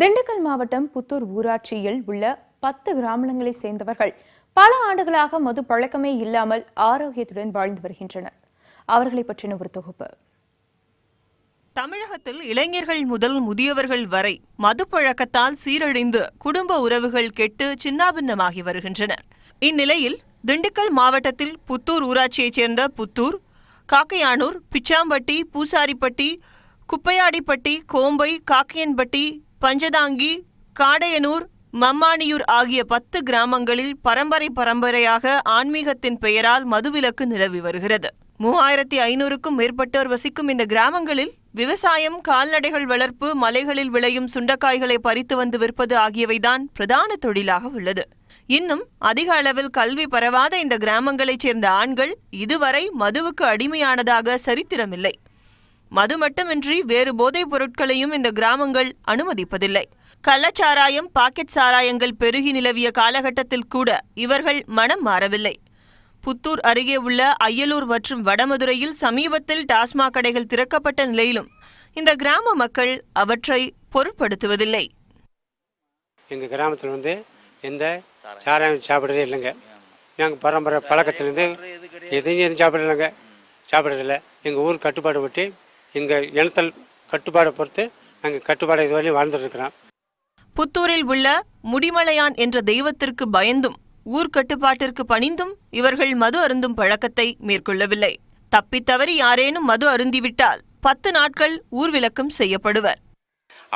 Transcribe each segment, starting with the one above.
திண்டுக்கல் மாவட்டம் புத்தூர் ஊராட்சியில் உள்ள பத்து கிராமங்களை சேர்ந்தவர்கள் பல ஆண்டுகளாக மது பழக்கமே இல்லாமல் ஆரோக்கியத்துடன் வாழ்ந்து வருகின்றனர். அவர்களை பற்றின ஒரு தொகுப்பு. தமிழகத்தில் இளைஞர்கள் முதல் முதியவர்கள் வரை மது பழக்கத்தால் சீரழிந்து குடும்ப உறவுகள் கெட்டு சின்னாபின்னமாகி வருகின்றனர். இந்நிலையில் திண்டுக்கல் மாவட்டத்தில் புத்தூர் ஊராட்சியைச் சேர்ந்த புத்தூர் காக்கையானூர் பிச்சாம்பட்டி பூசாரிப்பட்டி குப்பையாடிப்பட்டி கோம்பை காக்கையன்பட்டி பஞ்சதாங்கி காடையனூர் மம்மானியூர் ஆகிய பத்து கிராமங்களில் பரம்பரை பரம்பரையாக ஆன்மீகத்தின் பெயரால் மதுவிலக்கு நிலவி வருகிறது. மூவாயிரத்தி ஐநூறுக்கும் மேற்பட்டோர் வசிக்கும் இந்த கிராமங்களில் விவசாயம் கால்நடைகள் வளர்ப்பு மலைகளில் விளையும் சுண்டக்காய்களை பறித்து வந்து விற்பது ஆகியவைதான் பிரதான தொழிலாக உள்ளது. இன்னும் அதிக அளவில் கல்வி பரவாத இந்த கிராமங்களைச் சேர்ந்த ஆண்கள் இதுவரை மதுவுக்கு அடிமையானதாக சரித்திரமில்லை. மது மட்டுமின்றி வேறு போதைப் பொருட்களையும் இந்த கிராமங்கள் அனுமதிப்பதில்லை. கள்ளச்சாராயம் பாக்கெட் சாராயங்கள் பெருகி நிலவிய காலகட்டத்தில் கூட இவர்கள் மனம் மாறவில்லை. புத்தூர் அருகே உள்ள அய்யலூர் மற்றும் வடமதுரையில் சமீபத்தில் டாஸ்மாக் கடைகள் திறக்கப்பட்ட நிலையிலும் இந்த கிராம மக்கள் அவற்றை பொருட்படுத்துவதில்லை. எங்கள் கிராமத்தில் வந்து எந்த சாராயம் சாப்பிட்றதே இல்லைங்க. நாங்கள் பரம்பரை பழக்கத்துலேருந்து எதையும் எதுவும் சாப்பிடலைங்க. சாப்பிட்றதில்ல. எங்கள் ஊர் கட்டுப்பாடு பற்றி எங்கள் இனத்தல் கட்டுப்பாடை பொறுத்து நாங்கள் கட்டுப்பாடை இதுவரையும் வாழ்ந்துட்டு புத்தூரில் உள்ள முடிமலையான் என்ற தெய்வத்திற்கு பயந்தும் ஊர்க்கட்டுப்பாட்டிற்கு பணிந்தும் இவர்கள் மது அருந்தும் பழக்கத்தை மேற்கொள்ளவில்லை. தப்பித்தவறி யாரேனும் மது அருந்திவிட்டால் பத்து நாட்கள் ஊர்விலக்கம் செய்யப்படுவர்.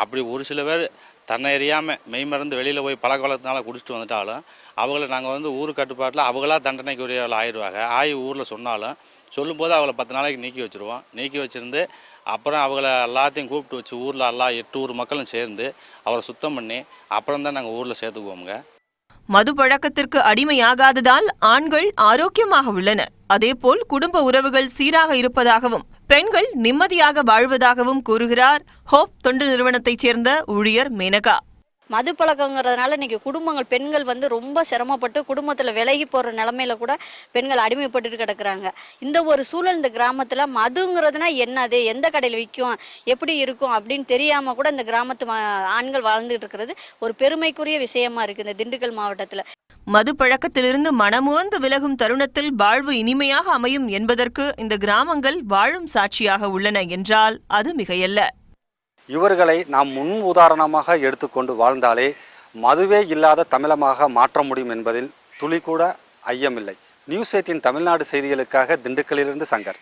அப்படி ஒரு சில பேர் தன்னை எறியாமல் மெய் மறந்து வெளியில் போய் பழக்க வழக்கத்தினால குடிச்சிட்டு வந்துட்டாலும் அவங்கள நாங்கள் வந்து ஊர் கட்டுப்பாட்டில் அவங்களா தண்டனைக்கு உரியவர்கள் ஆயிடுவாங்க. ஆகி ஊரில் சொன்னாலும் சொல்லும்போது அவங்கள பத்து நாளைக்கு நீக்கி வச்சுருவோம். நீக்கி வச்சுருந்து அப்புறம் அவங்கள எல்லாத்தையும் கூப்பிட்டு வச்சு ஊரில் எல்லா எட்டு ஊர் மக்களும் சேர்ந்து அவரை சுத்தம் பண்ணி அப்புறம் தான் நாங்கள் ஊரில் சேர்த்துக்குவோமுங்க. மது பழக்கத்திற்கு அடிமையாகாததால் ஆண்கள் ஆரோக்கியமாக உள்ளனர் அதேபோல் குடும்ப உறவுகள் சீராக இருப்பதாகவும் பெண்கள் நிம்மதியாக வாழ்வதாகவும் கூறுகிறார் ஹோப் தொண்டு நிறுவனத்தைச் சேர்ந்த ஊழியர் மேனகா. மது பழக்கங்கிறதுனால இன்னைக்கு குடும்பங்கள் பெண்கள் வந்து ரொம்ப சிரமப்பட்டு குடும்பத்தில் விலகி போகிற நிலமையில கூட பெண்கள் அடிமைப்பட்டுட்டு கிடக்குறாங்க. இந்த ஒரு சூழல் இந்த கிராமத்தில் மதுங்கிறதுனா என்னது? எந்த கடையில் விற்கும் எப்படி இருக்கும்? அப்படின்னு தெரியாமல் கூட இந்த கிராமத்து ஆண்கள் வாழ்ந்துட்டு இருக்கிறது ஒரு பெருமைக்குரிய விஷயமா இருக்குது இந்த திண்டுக்கல் மாவட்டத்தில். மது பழக்கத்திலிருந்து மனமுவந்து விலகும் தருணத்தில் வாழ்வு இனிமையாக அமையும் என்பதற்கு இந்த கிராமங்கள் வாழும் சாட்சியாக உள்ளன என்றால் அது மிகையல்ல. இவர்களை நாம் முன் உதாரணமாக எடுத்துக்கொண்டு வாழ்ந்தாலே மதுவே இல்லாத தமிழமாக மாற்ற முடியும் என்பதில் துளி கூட ஐயமில்லை. நியூஸ் எயிட்டின் தமிழ்நாடு செய்திகளுக்காக திண்டுக்கல்லிலிருந்து சங்கர்.